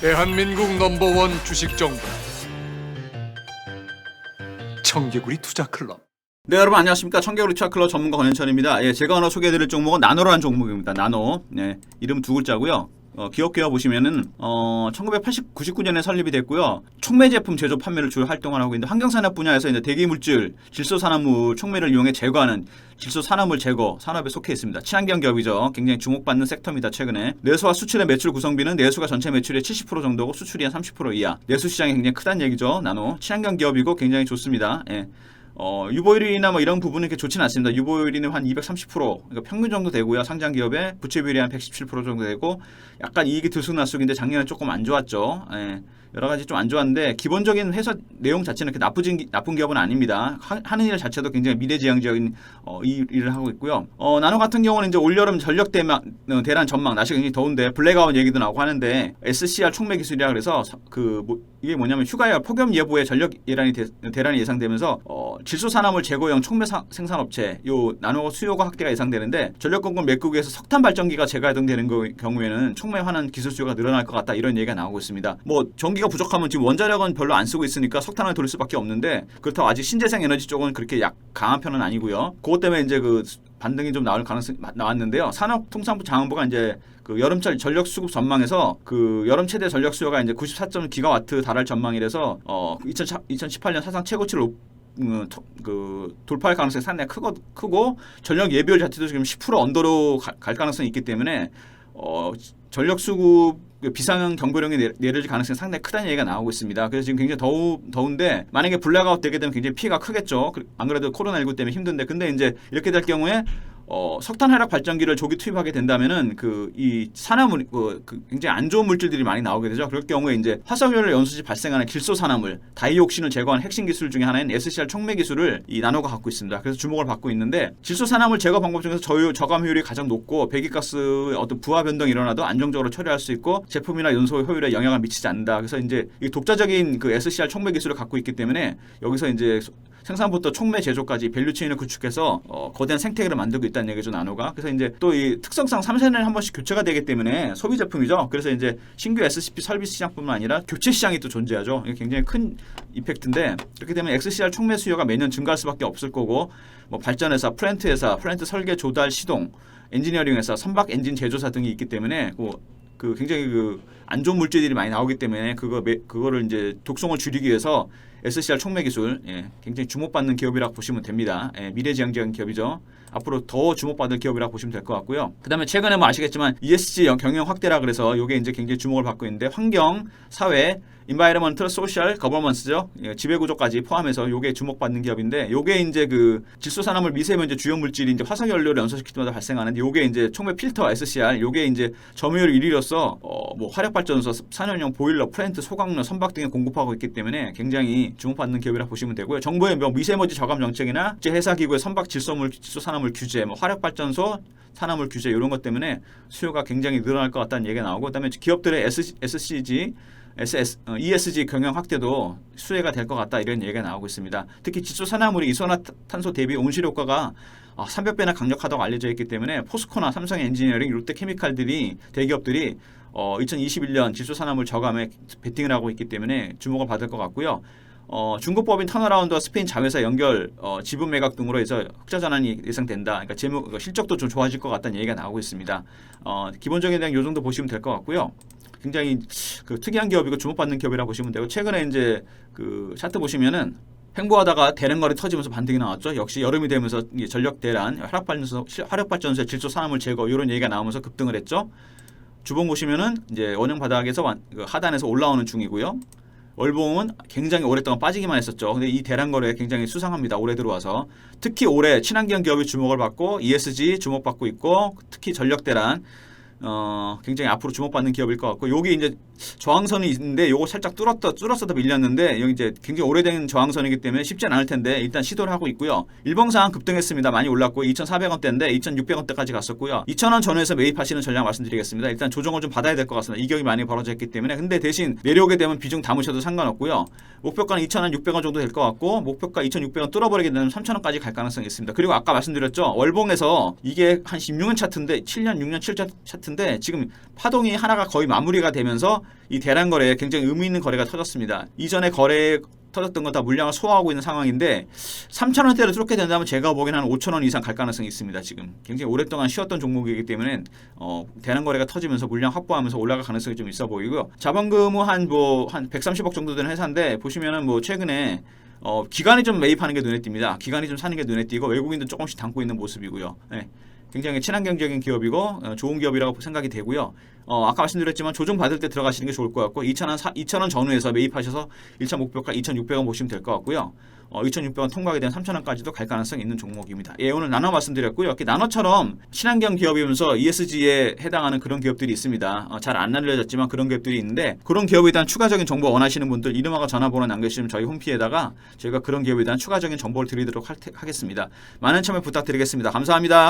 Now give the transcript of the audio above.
대한민국 넘버원 주식 정보 청개구리 투자 클럽 네 여러분 안녕하십니까 청개구리 투자클럽 전문가 권현철입니다. 예, 제가 오늘 소개해드릴 종목은 나노라는 종목입니다. 나노 네, 이름 두 글자고요. 어, 기업계와 보시면은 어, 1980, 99년에 설립이 됐고요. 촉매 제품 제조 판매를 주요 활동을 하고 있는데 환경산업 분야에서 이제 대기 물질, 질소 산화물 촉매를 이용해 제거하는 질소 산화물 제거 산업에 속해 있습니다. 친환경 기업이죠. 굉장히 주목받는 섹터입니다. 최근에 내수와 수출의 매출 구성비는 내수가 전체 매출의 70% 정도고 수출이 한 30% 이하. 내수 시장이 굉장히 크다는 얘기죠. 나노 친환경 기업이고 굉장히 좋습니다. 예. 어, 유보율이나 뭐 이런 부분은 이렇게 좋지는 않습니다. 유보율이는 한 230%, 그러니까 평균 정도 되고요. 상장 기업의 부채 비율이 한 117% 정도 되고 약간 이익이 들쑥날쑥인데 작년에 조금 안 좋았죠. 예. 여러 가지 좀 안 좋았는데 기본적인 회사 내용 자체는 그렇게 나쁘진 기- 나쁜 기업은 아닙니다. 하, 하는 일 자체도 굉장히 미래지향적인 어, 이 일을 하고 있고요. 어, 나노 같은 경우는 이제 올여름 전력 대망, 어, 대란 전망 날씨가 굉장히 더운데 블랙아웃 얘기도 나오고 하는데 SCR 촉매 기술이라 그래서 서- 그 뭐, 이게 뭐냐면 휴가열 폭염 예보에 전력 예란이 대, 대란이 예상되면서 어, 질소 산화물 제거용 촉매 사- 생산업체 요 나노 수요가 확대가 예상되는데 전력 공급 맥국에서 석탄 발전기가 재가동되는 거- 경우에는 촉매 환원 기술 수요가 늘어날 것 같다 이런 얘기가 나오고 있습니다. 뭐 전기가 부족하면 지금 원자력은 별로 안 쓰고 있으니까 석탄을 돌릴 수밖에 없는데 그렇다고 아직 신재생 에너지 쪽은 그렇게 약 강한 편은 아니고요. 그것 때문에 이제 그 반등이 좀 나올 가능성이 마- 나왔는데요. 산업통상부 장관부가 이제 그 여름철 전력 수급 전망에서 그 여름 최대 전력 수요가 이제 94점 기가와트 달할 전망이라서 어 2000, 2018년 사상 최고치를 높- 음, 터- 그 돌파할 가능성이 상당히 크고, 크고 전력 예비율 자체도 지금 10% 언더로 가- 갈 가능성이 있기 때문에 어, 전력 수급 그 비상형 경보령이 내- 내려질 가능성이 상당히 크다는 얘기가 나오고 있습니다. 그래서 지금 굉장히 더우, 더운데 만약에 블랙아웃 되게 되면 굉장히 피해가 크겠죠. 그- 안 그래도 코로나19 때문에 힘든데 근데 이제 이렇게 될 경우에 어, 석탄 하락 발전기를 조기 투입하게 된다면은 그 이 산화물 그, 그 굉장히 안 좋은 물질들이 많이 나오게 되죠. 그럴 경우에 이제 화석연료 연소시 발생하는 질소 산화물 다이옥신을 제거하는 핵심 기술 중에 하나인 SCR 촉매 기술을 이 나노가 갖고 있습니다. 그래서 주목을 받고 있는데 질소 산화물 제거 방법 중에서 저유 저감 효율이 가장 높고 배기가스의 어떤 부하 변동이 일어나도 안정적으로 처리할 수 있고 제품이나 연소 효율에 영향을 미치지 않는다. 그래서 이제 이 독자적인 그 SCR 촉매 기술을 갖고 있기 때문에 여기서 이제 생산부터 촉매 제조까지 밸류체인을 구축해서 어, 거대한 생태계를 만들고 있다는 얘기죠 나노가. 그래서 이제 또 이 특성상 3세년에 한 번씩 교체가 되기 때문에 소비 제품이죠. 그래서 이제 신규 SCP 설비스 시장뿐만 아니라 교체 시장이 또 존재하죠. 이게 굉장히 큰 이펙트인데 이렇게 되면 XCR 촉매 수요가 매년 증가할 수밖에 없을 거고 뭐 발전 회사 플랜트 회사 플랜트 설계 조달 시동 엔지니어링 회사 선박 엔진 제조사 등이 있기 때문에 그, 그 굉장히 그안 좋은 물질들이 많이 나오기 때문에 그거 매, 그거를 이제 독성을 줄이기 위해서 SCR 촉매 기술 예, 굉장히 주목받는 기업이라고 보시면 됩니다. 예, 미래지향적인 기업이죠. 앞으로 더 주목받을 기업이라고 보시면 될 것 같고요. 그다음에 최근에 뭐 아시겠지만 ESG 영- 경영 확대라 그래서 이게 이제 굉장히 주목을 받고 있는데 환경, 사회, environmental, social, governance죠. 예, 지배 구조까지 포함해서 요게 주목받는 기업인데 요게 이제 그 질소 산화물 미세먼지 주요 물질이 이제 화석 연료를 연소시킬 때마다 발생하는데 요게 이제 촉매 필터 SCR 요게 이제 점유율 1위로서 어 뭐 화력 발전소, 산업용 보일러, 플랜트, 소각로, 선박 등에 공급하고 있기 때문에 굉장히 주목받는 기업이라 보시면 되고요. 정부의 뭐 미세먼지 저감 정책이나 국제 회사 기구의 선박 질소물 질소 산화물 규제, 뭐 화력 발전소 산화물 규제 이런 것 때문에 수요가 굉장히 늘어날 것 같다는 얘기가 나오고 그다음에 기업들의 SCG SS, 어, ESG 경영 확대도 수혜가 될 것 같다 이런 얘기가 나오고 있습니다. 특히 질소 산화물이 이산화탄소 대비 온실 효과가 어, 300배나 강력하다고 알려져 있기 때문에 포스코나 삼성 엔지니어링, 롯데 케미칼들이 대기업들이 어, 2021년 질소 산화물 저감에 베팅을 하고 있기 때문에 주목을 받을 것 같고요. 어, 중국법인 턴어라운드와 스페인 자회사 연결, 어, 지분 매각 등으로 해서 흑자 전환이 예상된다. 그러니까 재무 그 실적도 좀 좋아질 것 같다는 얘기가 나오고 있습니다. 어, 기본적인 대한 요 정도 보시면 될 것 같고요. 굉장히 그 특이한 기업이고 주목받는 기업이라고 보시면 되고 최근에 이제 그 차트 보시면은 횡보하다가 대량거래 터지면서 반등이 나왔죠. 역시 여름이 되면서 이 전력 대란, 화력발전소, 화력발전소의 질소 산화물 제거 이런 얘기가 나오면서 급등을 했죠. 주봉 보시면은 이제 원형 바닥에서 완- 그 하단에서 올라오는 중이고요. 월봉은 굉장히 오랫동안 빠지기만 했었죠. 근데 이 대량 거래 굉장히 수상합니다. 올해 들어와서 특히 올해 친환경 기업이 주목을 받고 ESG 주목받고 있고 특히 전력 대란 어, 굉장히 앞으로 주목받는 기업일 것 같고 여기 이제 저항선이 있는데 요거 살짝 뚫었다 뚫었어도 밀렸는데 여기 이제 굉장히 오래된 저항선이기 때문에 쉽진 않을 텐데 일단 시도를 하고 있고요. 일봉상 급등했습니다. 많이 올랐고 2,400원대인데 2,600원대까지 갔었고요. 2,000원 전후에서 매입하시는 전략 말씀드리겠습니다. 일단 조정을 좀 받아야 될 것 같습니다. 이격이 많이 벌어졌기 때문에 근데 대신 내려오게 되면 비중 담으셔도 상관없고요. 목표가는 2,000원, 600원 정도 될 것 같고 목표가 2,600원 뚫어버리게 되면 3,000원까지 갈 가능성이 있습니다. 그리고 아까 말씀드렸죠. 월봉에서 이게 한 16년 차트인데 7년, 6년, 7년 차트인데 지금 파동이 하나가 거의 마무리가 되면서 이 대량 거래에 굉장히 의미 있는 거래가 터졌습니다. 이전에 거래 터졌던 건 다 물량을 소화하고 있는 상황인데 3천 원대로 뚫게 된다면 제가 보기에는 한 5천 원 이상 갈 가능성이 있습니다. 지금 굉장히 오랫동안 쉬었던 종목이기 때문에 어, 대량 거래가 터지면서 물량 확보하면서 올라갈 가능성이 좀 있어 보이고요. 자본금은 한뭐 한 130억 정도 되는 회사인데 보시면은 뭐 최근에 어, 기관이 좀 매입하는 게 눈에 띕니다. 기관이 좀 사는 게 눈에 띄고 외국인도 조금씩 담고 있는 모습이고요. 예. 굉장히 친환경적인 기업이고 어, 좋은 기업이라고 생각이 되고요. 어, 아까 말씀드렸지만 조정 받을 때 들어가시는 게 좋을 것 같고 2,000원 2,000원 전후에서 매입하셔서 1차 목표가 2,600원 보시면 될 것 같고요. 어, 2,600원 통과하게 되면 3,000원까지도 갈 가능성이 있는 종목입니다. 예, 오늘 나눠 말씀드렸고요. 이렇게 나눠처럼 친환경 기업이면서 ESG에 해당하는 그런 기업들이 있습니다. 어, 잘안 알려졌지만 그런 기업들이 있는데 그런 기업에 대한 추가적인 정보 원하시는 분들 이름하고 전화번호 남겨주시면 저희 홈피에다가 저희가 그런 기업에 대한 추가적인 정보를 드리도록 할 테- 하겠습니다. 많은 참여 부탁드리겠습니다. 감사합니다.